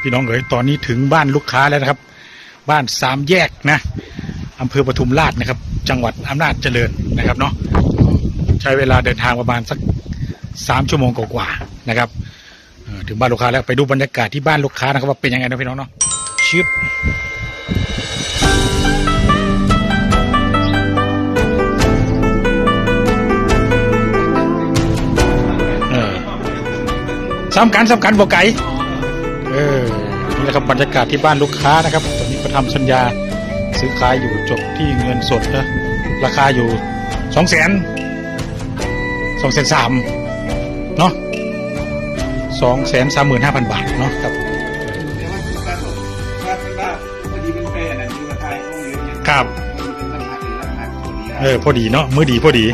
พี่น้องเอ๋ยตอนนี้ถึงบ้านลูกค้าแล้วนะครับ บ้านสามแยกนะอำเภอปทุมราชนะครับ จังหวัดอำนาจเจริญนะครับเนาะใช้เวลาเดินทางประมาณสักสามชั่วโมงกว่าๆนะครับถึงบ้านลูกค้าแล้วไปดูบรรยากาศที่บ้านลูกค้านะครับว่าเป็นยังไงนะพี่น้องเนาะชึบเออสำคัญสำคัญบอกไก่ เออนี่แหละครับบรรยากาศที่บ้านลูกค้านะครับตอนนี้ก็ทำสัญญาซื้อขายอยู่จบที่เงินสดนะราคาอยู่สองแสนสองแสนสามเนาะสองแสนสามหมื่นห้าพันบาทเนาะครับแต่ว่าคือการบอกว่าเป็นว่าพอดีเป็นแฟนอะคือว่าไทยต้องเรียนอย่างครับเออพอดีเนาะมือดีพอดี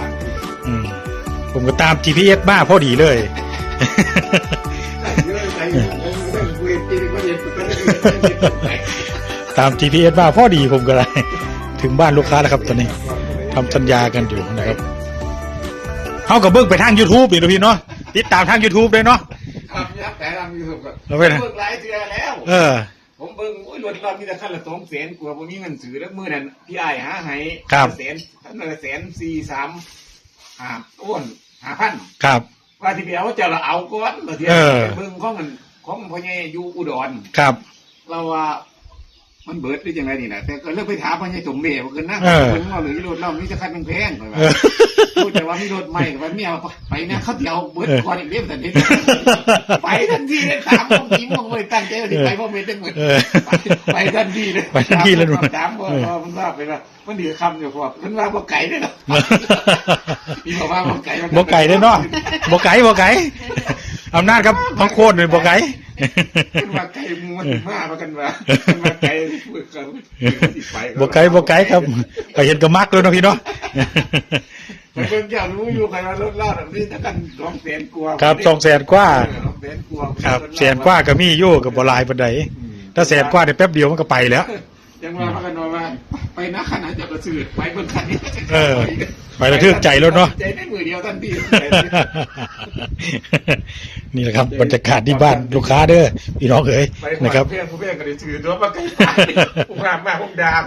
อืมผมก็ตาม GPS บ้าพอดีเลย ตาม GPS บ้าพอดีผมก็ได้ถึงบ้านลูกค้าแล้วครับตอนนี้ทำสัญญากันอยู่นะครับเขากับเบิ้งไปทาง YouTube อีกนะพี่เนาะติดตามทาง YouTube เลยเนาะครับยักษ์แต่ทำยูทูบก็แล้วไปไหนเบิกหลายเดือนแล้ว เออ ผมเบิ่งโอ้ยรถเรามีแต่ขั้นละสองแสนกว่าผมมีเงินซื้อแล้วมือนั้นพี่ไอ้ายหาให้ครับแสนท่านละแสนสี่สามห้าต้นห้าพันครับว่าที่เดียวจะเราเอาก้อนมาเทียเออเบิ่งของมันของพ่อใหญ่อยู่อุดรครับ เราว่ามันเบิดหรือยังไงนี่นะแต่ก็เลิกไปถามพ่อใหญ่สมเด็จว่าเกินนะเออเพิ่นว่าหรือรถเรามีจะคันแพงๆไปว่าเออพูดแต่ว่ามีรถใหม่กับว่าเมียเอาไปนะเขาเดียวเบิดเออก่อนอีกเรียบทันทีไปทันทีเลยถามพ่อยิ้มพ่อไม่ตั้งใจว่าสิไปพ่อไม่ได้เหมือนเออไปไปทันทีเลยไปทันทีเลยถามพ่อพ่อมันว่าไปว่ามันเดือดคำอยู่พ่อมันว่าบ่ไก่ด้วยเนาะพี่บอกว่าบ่ไก่บ่ไก่เด้อเนาะบ่ไก่บ่ไก่อำนาจครับพังโคตรเลยบ่ไก่ มันว่าไก่มูมันถึงมาว่ากันว่ามันว่าไก่เบิดกันไปบ่ไก่บ่ไก่ครับ ไปเห็นก็มักเลยเนาะพี่เนาะแต่เพิ่นอยากรู้อยู่ใครว่ารถลาดแบบนี้แต่กันสองแสนกว่าครับสองแสนกว่าสองแสนกว่าครับแสนกว่าก็มีอยู่กับบ่หลายปานใดถ้าแสนกว่าได้แป๊บเดียวมันก็ไปแล้วยังว่าพากันนอนว่าไป นะขนาดจะกระสือไปเบิ่งคันนี้เออ ไประทึกใจแล้วเนาะใจได้มือเดียวทันทีนี่แหละครับบรรยากาศที่บ้านลูกค้าเด้อพี่น้องเอ๋ยไปนะครับเพื่อนผู้เพื่อนก็ได้ถือตัวมาไกลไปผู้พามมาผมดาม